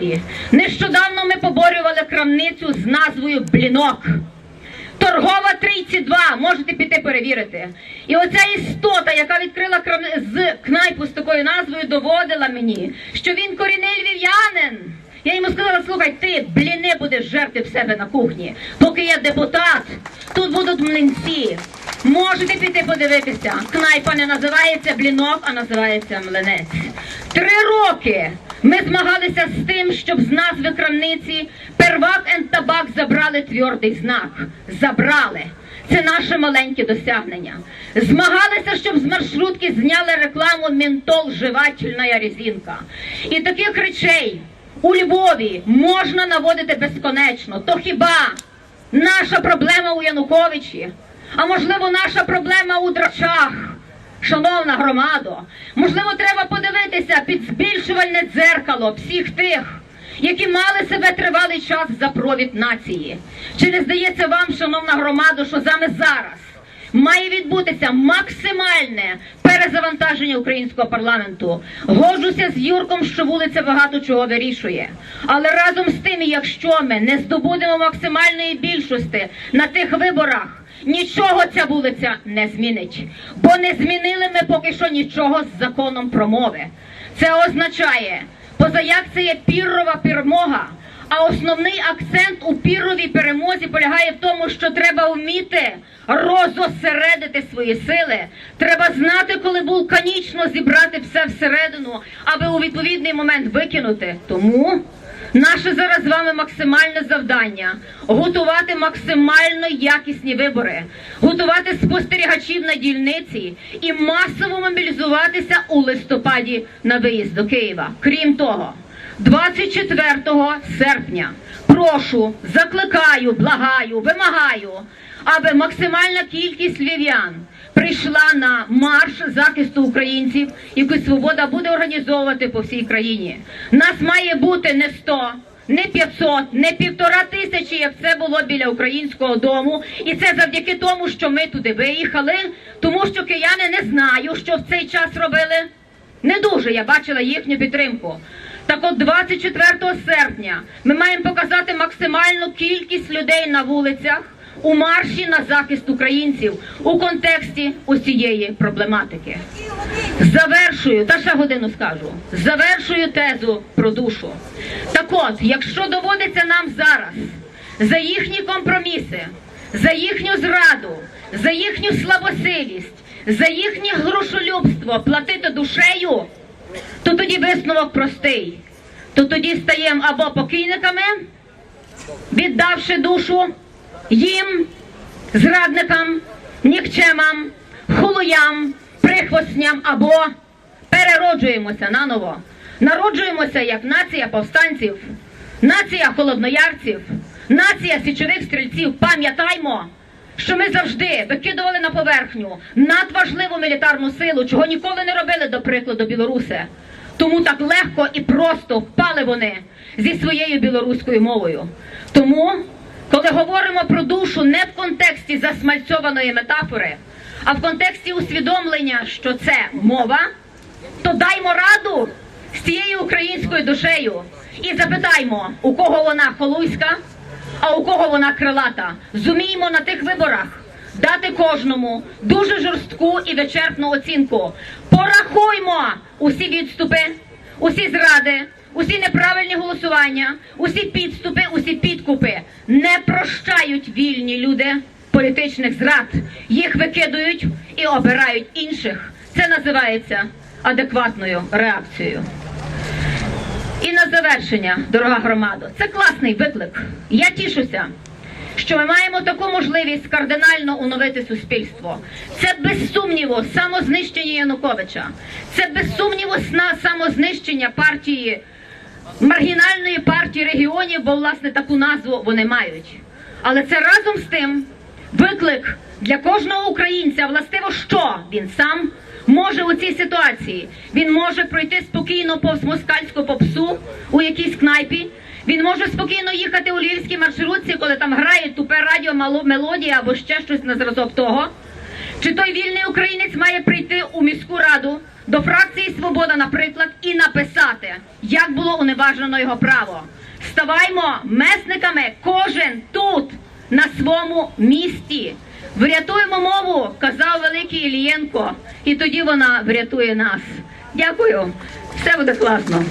Львові. Нещодавно ми поборювали крамницю з назвою Блінок. Торгова 32, можете піти перевірити. І оця істота, яка відкрила крам... з кнайпу з такою назвою, доводила мені, що він корінний львів'янин. Я йому сказала, слухай, ти бліни будеш жерти в себе на кухні. Поки я депутат, тут будуть млинці. Можете піти подивитися. Кнайпа не називається блінок, а називається млинець. Три роки ми змагалися з тим, щоб з назви крамниці первак енд табак забрали твердий знак. Забрали. Це наше маленьке досягнення. Змагалися, щоб з маршрутки зняли рекламу Ментол жевательна резинка. І таких речей у Львові можна наводити безконечно. То хіба наша проблема у Януковичі? А можливо, наша проблема у драчах? Шановна громадо, можливо, треба подивитися під збільшувальне дзеркало всіх тих, які мали себе тривалий час за провід нації. Чи не здається вам, шановна громадо, що саме зараз має відбутися максимальне перезавантаження українського парламенту? Годжуся з Юрком, що вулиця багато чого вирішує. Але разом з тим, якщо ми не здобудемо максимальної більшості на тих виборах, Нічого ця вулиця не змінить, бо не змінили ми поки що нічого з законом про мови. Це означає, позаяк це є піррова перемога, а основний акцент у пірровій перемозі полягає в тому, що треба вміти розосередити свої сили. Треба знати, коли вулканічно зібрати все всередину, аби у відповідний момент викинути. Тому. Наше зараз з вами максимальне завдання готувати максимально якісні вибори, готувати спостерігачів на дільниці і масово мобілізуватися у листопаді на виїзд до Києва. Крім того, 24 серпня прошу, закликаю, благаю, вимагаю, аби максимальна кількість львів'ян прийшла на марш захисту українців, який свобода буде організовувати по всій країні. Нас має бути не 100, не 500, не півтора тисячі, як це було біля українського дому. І це завдяки тому, що ми туди виїхали, тому що кияни не знаю, що в цей час робили. Не дуже я бачила їхню підтримку. Так от 24 серпня ми маємо показати максимальну кількість людей на вулицях у марші на захист українців у контексті усієї проблематики. Завершую, та ще годину скажу. Завершую тезу про душу. Так от, якщо доводиться нам зараз за їхні компроміси, за їхню зраду, за їхню слабосилість, за їхнє грошолюбство платити душею, то тоді висновок простий. То тоді стаємо або покійниками, віддавши душу їм, зрадникам, нікчемам, хулуям, прихвостням або перероджуємося наново. Народжуємося як нація повстанців, нація холодноярців, нація січових стрільців. Пам'ятаймо, що ми завжди викидували на поверхню надважливу мілітарну силу, чого ніколи не робили, до прикладу, білоруси. Тому так легко і просто впали вони зі своєю білоруською мовою. Тому, коли говоримо про душу не в контексті засмальцьованої метафори, а в контексті усвідомлення, що це мова, то даймо раду з цією українською душею і запитаймо, у кого вона холуйська, а у кого вона крилата. Зуміємо на тих виборах кожному дуже жорстку і вичерпну оцінку. Порахуймо усі відступи, усі зради, усі неправильні голосування, усі підступи, усі підкупи. Не прощають вільні люди політичних зрад. Їх викидують і обирають інших. Це називається адекватною реакцією. І на завершення, дорога громада, це класний виклик. Я тішуся, що ми маємо таку можливість кардинально оновити суспільство. Це без сумніву самознищення Януковича. Це без сумніву самознищення партії, маргінальної партії регіонів, бо власне таку назву вони мають. Але це разом з тим виклик для кожного українця, властиво, що він сам може у цій ситуації. Він може пройти спокійно повз москальську попсу у якійсь кнайпі. Він може спокійно їхати у львівській маршрутці, коли там грає тупе радіо мелодія або ще щось на зразок того. Чи той вільний українець має прийти у міську раду до фракції Свобода, наприклад, і написати, як було уневажено його право. Ставаймо месниками кожен тут, на своєму місці. Врятуємо мову, казав великий Ілієнко, і тоді вона врятує нас. Дякую. Все буде класно.